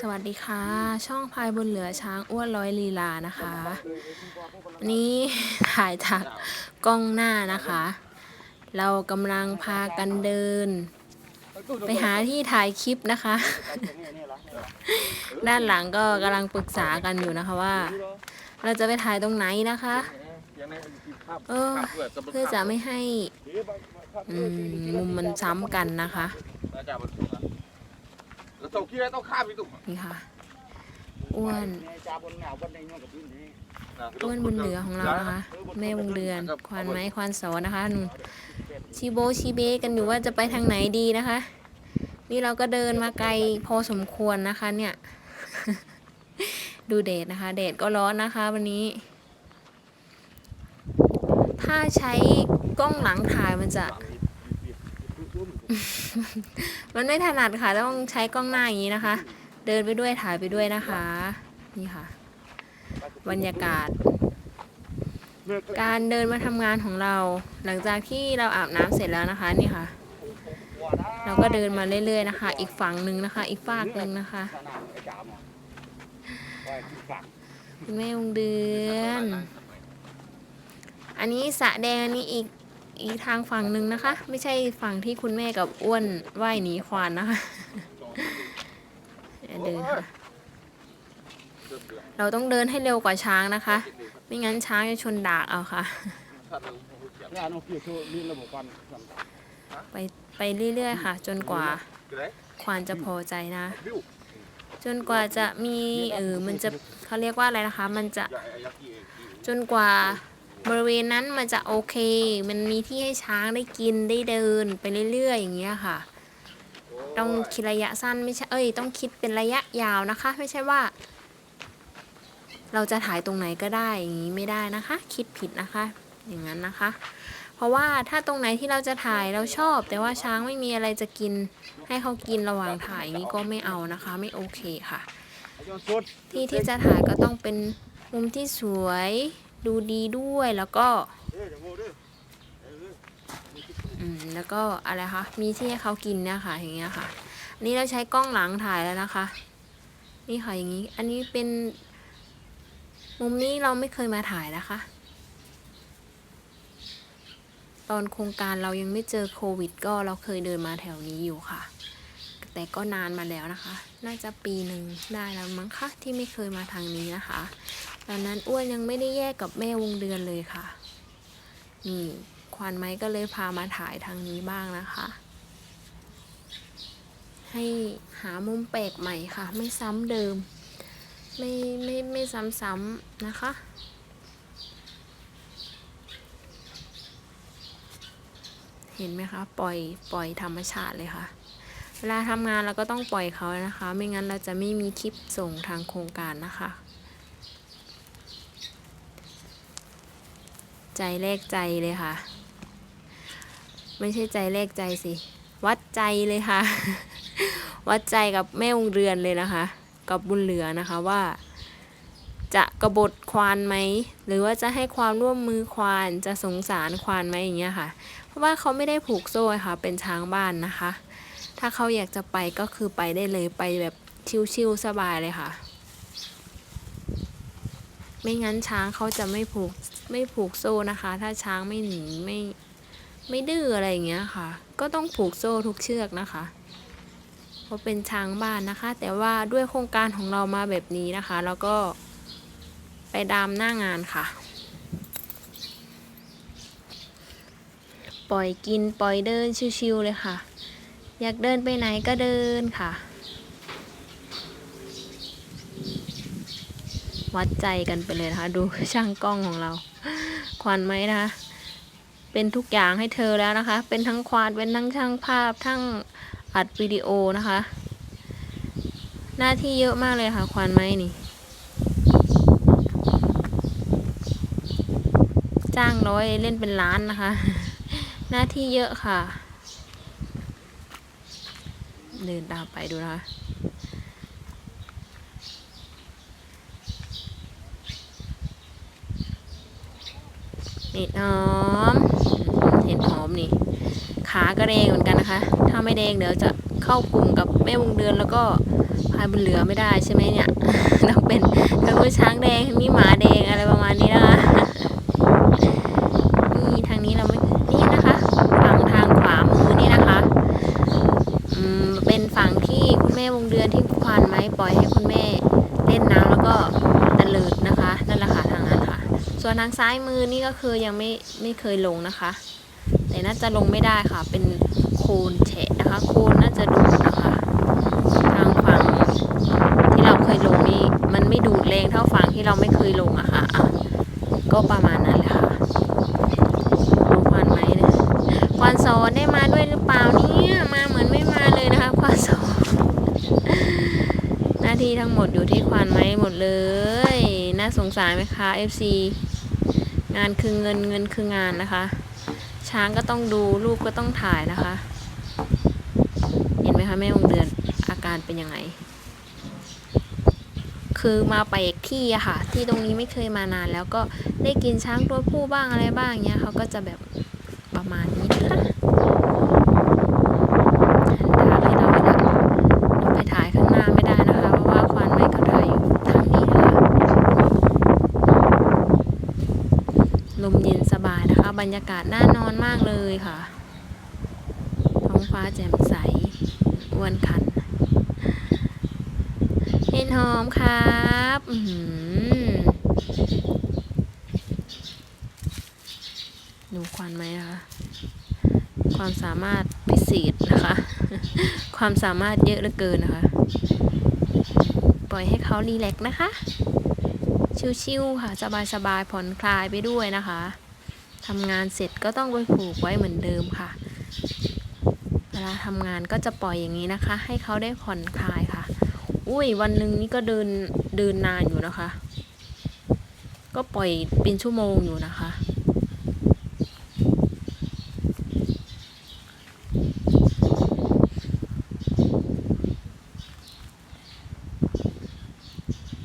สวัสดีค่ะ ช่องพายบนเหลือช้างอ้วนร้อยลีลานะคะ นี้ถ่ายจากกล้องหน้านะคะ เรากำลังพากันเดิน ไปหาที่ถ่ายคลิปนะคะ ด้านหลังก็กำลังปรึกษากันอยู่นะคะว่า เราจะไปถ่ายตรงไหนนะคะเออเพื่อจะไม่ให้มุมมันซ้ำกันนะคะ แล้วตกที่ไรต้องข้ามไปตุ่มนี่ค่ะ อ้วนอ้วนบุญเหลือของเรานะคะ แม่วงเดือน ควานไม้ควานสอนนะคะนู่นชีโบชีเบกันอยู่ว่าจะไปทางไหนดีนะคะ นี่เราก็เดินมาไกลพอสมควรนะคะ เนี่ย ดูเดดนะคะเดดก็ร้อนนะคะ วันนี้ ถ้าใช้กล้องหลังถ่ายมันจะ มันไม่ถนัดค่ะ ต้องใช้กล้องหน้าอย่างนี้นะคะ เดินไปด้วยถ่ายไปด้วยนะคะ นี่ค่ะ บรรยากาศ การเดินมาทำงานของเรา หลังจากที่เราอาบน้ำเสร็จแล้วนะคะ นี่ค่ะ เราก็เดินมาเรื่อยๆนะคะ อีกฝั่งหนึ่งนะคะ อีกฝากหนึ่งนะคะคุณแม่วงเดือน อันนี้สะแดงอันนี้อีก อีกทางฝั่งหนึ่งนะคะ ไม่ใช่ฝั่งที่คุณแม่กับอ้วนว่ายหนีควานนะคะเดินค่ะเราต้องเดินให้เร็วกว่าช้างนะคะ ไม่งั้นช้างจะชนดากเอาค่ะ ไปไปเรื่อยๆค่ะ จนกว่าควานจะพอใจนะ จนกว่าจะมีเออมันจะเขาเรียกว่าอะไรนะคะ มันจะจนกว่า บริเวณนั้นมันจะโอเค มันมีที่ให้ช้างได้กินได้เดินไปเรื่อยๆ อย่างเงี้ยค่ะ ต้องคิดระยะสั้นไม่ใช่ เอ้ย ต้องคิดเป็นระยะยาวนะคะ ไม่ใช่ว่า เราจะถ่ายตรงไหนก็ได้อย่างนี้ไม่ได้นะคะ คิดผิดนะคะ อย่างนั้นนะคะ เพราะว่าถ้าตรงไหนที่เราจะถ่ายเราชอบ แต่ว่าช้างไม่มีอะไรจะกิน ให้เขากินระหว่างถ่ายอย่างนี้ก็ไม่เอานะคะ ไม่โอเคค่ะ ที่ที่จะถ่ายก็ต้องเป็นมุมที่สวย ดูดีด้วยแล้วก็อืมแล้วก็อะไรคะมีที่ให้เขากินเนี่ยค่ะ อย่างเงี้ยค่ะอันนี้เราใช้กล้องหลังถ่ายแล้วนะคะ นี่ค่ะอย่างนี้ อันนี้เป็น มุมนี้เราไม่เคยมาถ่ายนะคะ ตอนโครงการเรายังไม่เจอโควิด ก็เราเคยเดินมาแถวนี้อยู่ค่ะ แต่ก็นานมาแล้วนะคะ น่าจะปีหนึ่งได้แล้วมั้งคะที่ไม่เคยมาทางนี้นะคะ ตอนนั้นอ้วนยังไม่ได้แยกกับแม่วงเดือนเลยค่ะ นี่ควานไม้ก็เลยพามาถ่ายทางนี้บ้างนะคะ ให้หามุมแปลกใหม่ค่ะ ไม่ซ้ำเดิม ไม่ไม่ไม่ซ้ำๆนะคะเห็นไหมคะ ปล่อยปล่อยธรรมชาติเลยค่ะ เวลาทำงานเราก็ต้องปล่อยเขานะคะ ไม่งั้นเราจะไม่มีคลิปส่งทางโครงการนะคะ ใจแรกใจเลยค่ะ ไม่ใช่ใจแรกใจสิ วัดใจเลยค่ะ วัดใจกับแม่วงเรือนเลยนะคะ กับบุญเหลือนะคะว่า จะกะบฏควานไหมหรือว่าจะให้ความร่วมมือควานจะสงสารควานไหมอย่างเงี้ยค่ะ เพราะว่าเขาไม่ได้ผูกโซ่ค่ะ เป็นช้างบ้านนะคะ ถ้าเขาอยากจะไปก็คือไปได้เลยไปแบบชิวๆสบายเลยค่ะ ไม่งั้นช้างเขาจะไม่ผูก ไม่ผูกโซ่นะคะ ถ้าช้างไม่หนีไม่ไม่ดื้ออะไรอย่างเงี้ยค่ะ ก็ต้องผูกโซ่ทุกเชือกนะคะเพราะเป็นช้างบ้านนะคะ แต่ว่าด้วยโครงการของเรามาแบบนี้นะคะ แล้วก็ไปดามหน้างานค่ะ ปล่อยกินปล่อยเดินชิวๆเลยค่ะ อยากเดินไปไหนก็เดินค่ะ วัดใจกันไปเลยนะคะ ดูช่างกล้องของเรา ควานไหมนะคะ เป็นทุกอย่างให้เธอแล้วนะคะ เป็นทั้งควานเป็นทั้งช่างภาพ ทั้งอัดวิดีโอนะคะ หน้าที่เยอะมากเลยค่ะ ควานไหมนี่ จ้างร้อยเล่นเป็นล้านนะคะ หน้าที่เยอะค่ะ เดินตามไปดูนะคะ เห็ดหอม เห็ดหอมนี่ ขาก็แดงเหมือนกันนะคะ ถ้าไม่แดงเดี๋ยวจะเข้ากลุ่มกับแม่วงเดือนแล้วก็พายบุญเหลือไม่ได้ใช่ไหมเนี่ยต้องเป็นทั้งมีช้างแดงทั้งมีหมาแดงอะไรประมาณนี้นะคะ นี่ทางนี้เราไม่นี่นะคะฝั่งทางขวามือนี่นะคะอืมเป็นฝั่งที่คุณแม่วงเดือนที่ควานไม้ปล่อยให้คุณแม่เล่นน้ำแล้วก็ตะเลิดนะคะนั่นแหละค่ะทางนั้นค่ะ ส่ วนทางซ้ายมือนี่ก็คือยังไม่ไม่เคยลงนะคะ แต่น่าจะลงไม่ได้ค่ะ เป็นโคนแฉะนะคะ โคนน่าจะดูดนะคะ ทางฝั่งที่เราเคยลงนี่มันไม่ดูดแรงเท่าฝั่งที่เราไม่เคยลงอะค่ะอะก็ประมาณนั้นแหละค่ะดูควันไหมเนี่ยควันสอนได้มาด้วยหรือเปล่าเนี่ยมาเหมือนไม่มาเลยนะคะควันสอนหน้าที่ทั้งหมดอยู่ที่ควันไหมหมดเลย น่าสงสารไหมคะ FC งานคือเงินเงินคืองานนะคะ ช้างก็ต้องดูลูกก็ต้องถ่ายนะคะ เห็นไหมคะแม่องเดือนอาการเป็นยังไง คือมาไปอีกที่อะค่ะ ที่ตรงนี้ไม่เคยมานานแล้วก็ได้กินช้างตัวผู้บ้างอะไรบ้างเงี้ยเขาก็จะแบบประมาณนี้นะคะถ่ายให้เราไม่ได้เราไปถ่ายข้างหน้าไม่ได้นะคะ เพราะว่าควันไม่เขาถ่ายอยู่ทางนี้นะคะ ลมเย็นสบายนะคะ บรรยากาศน่านอนมากเลยค่ะ ท้องฟ้าแจ่มใสอ้วนคันเห็นหอมครับดูควันไหมคะความสามารถพิเศษนะคะ ความสามารถเยอะเหลือเกินนะคะ ปล่อยให้เขารีแลกนะคะ ชิวๆค่ะ สบายๆผ่อนคลายไปด้วยนะคะทำงานเสร็จก็ต้องไปผูกไว้เหมือนเดิมค่ะ เวลาทำงานก็จะปล่อยอย่างนี้นะคะ ให้เขาได้ผ่อนคลายค่ะ อุ้ยวันหนึ่งนี่ก็เดินเดินนานอยู่นะคะ ก็ปล่อยเป็นชั่วโมงอยู่นะคะ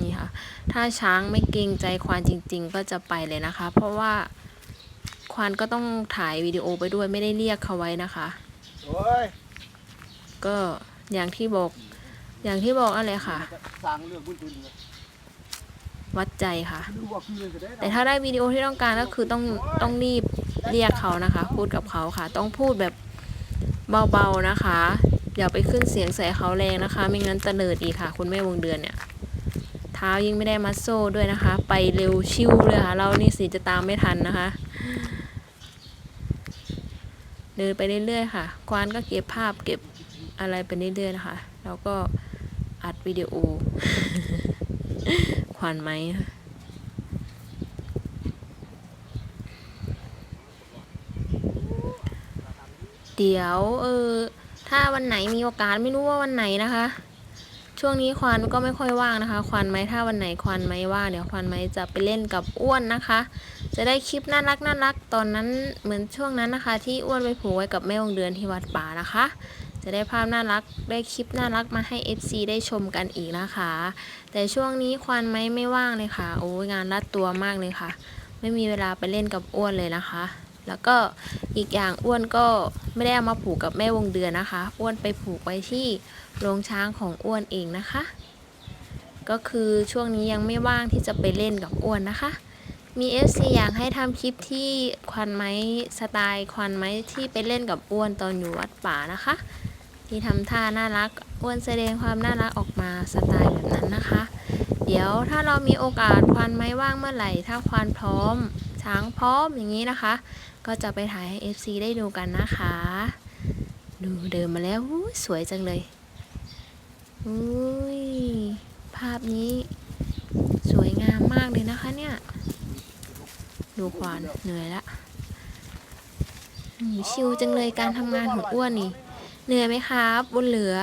นี่ค่ะ ถ้าช้างไม่เกรงใจควานจริง ๆ ก็จะไปเลยนะคะ เพราะว่าควานก็ต้องถ่ายวิดีโอไปด้วยไม่ได้เรียกเขาไว้นะคะโอ้ยก็อย่างที่บอก อย่างที่บอกอะไรค่ะสร้างเรื่องบุญจุนเลยวัดใจค่ะดูว่าคือจะได้แต่ถ้าได้วิดีโอที่ต้องการก็คือต้องต้องรีบเรียกเขานะคะ พูดกับเขาค่ะ ต้องพูดแบบเบาๆนะคะ อย่าไปขึ้นเสียงใส่เขาแรงนะคะ ไม่งั้นจะเนิดอีกค่ะ คุณแม่วงเดือนเนี่ยเท้ายิ่งไม่ได้มัดโซ่ด้วยนะคะ ไปเร็วชิวเลยค่ะ เรานี่สิจะตามไม่ทันนะคะ เดินไปเรื่อยๆค่ะ ควานก็เก็บภาพเก็บอะไรไปเรื่อยๆนะคะ แล้วก็อัดวิดีโอ ควานไหมเดี๋ยวเออถ้าวันไหนมีโอกาสไม่รู้ว่าวันไหนนะคะ ช่วงนี้ควานก็ไม่ค่อยว่างนะคะ ควานไหมถ้าวันไหนควานไหมว่างเดี๋ยวควานไหมจะไปเล่นกับอ้วนนะคะ จะได้คลิปน่ารักน่ารักตอนนั้นเหมือนช่วงนั้นนะคะ ที่อ้วนไปผูกไว้กับแม่วงเดือนที่วัดป่านะคะ จะได้ภาพน่ารักได้คลิปน่ารักมาให้ FC ได้ชมกันอีกนะคะ แต่ช่วงนี้ควานไหมไม่ว่างเลยค่ะ โอ้ยงานรัดตัวมากเลยค่ะ ไม่มีเวลาไปเล่นกับอ้วนเลยนะคะ แล้วก็อีกอย่างอ้วนก็ไม่ได้เอามาผูกกับแม่วงเดือนนะคะ อ้วนไปผูกไว้ที่โรงช้างของอ้วนเองนะคะ ก็คือช่วงนี้ยังไม่ว่างที่จะไปเล่นกับอ้วนนะคะ มี FC อยากให้ทำคลิปที่ควันไม้สไตล์ควันไม้ที่ไปเล่นกับอ้วนตอนอยู่วัดป่านะคะ ที่ทำท่าน่ารักอ้วนแสดงความน่ารักออกมาสไตล์แบบนั้นนะคะ เดี๋ยวถ้าเรามีโอกาสควันไม้ว่างเมื่อไหร่ ถ้าควันพร้อมช้างพร้อมอย่างนี้นะคะ ก็จะไปถ่ายให้ FC ได้ดูกันนะคะ ดูเดินมาแล้วสวยจังเลยอุ้ยภาพนี้ สวยงามมากเลยนะคะเนี่ย ดูควานเหนื่อยละชิวจังเลยการทำงานของอ้วนนี่ เหนื่อยไหมครับบนเหลือ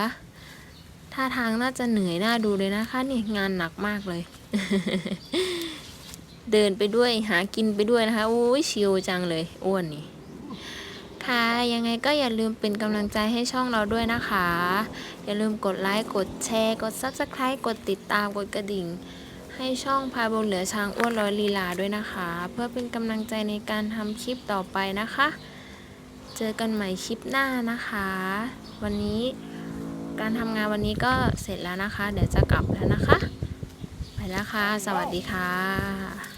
ท่าทางน่าจะเหนื่อยน่าดูเลยนะคะ นี่งานหนักมากเลย เดินไปด้วยหากินไปด้วยนะคะโอ้ยชิวจังเลยอ้วนนี่ค่ะยังไงก็อย่าลืมเป็นกำลังใจให้ช่องเราด้วยนะคะ อย่าลืมกดไลค์กดแชร์ กด Subscribe กดติดตามกดกระดิ่ง ให้ช่องพายบนเหลือช้างอ้วนร้อยลีลาด้วยนะคะ เพื่อเป็นกำลังใจในการทำคลิปต่อไปนะคะ เจอกันใหม่คลิปหน้านะคะ วันนี้การทำงานวันนี้ก็เสร็จแล้วนะคะ เดี๋ยวจะกลับแล้วนะคะ ไปแล้วค่ะ สวัสดีค่ะ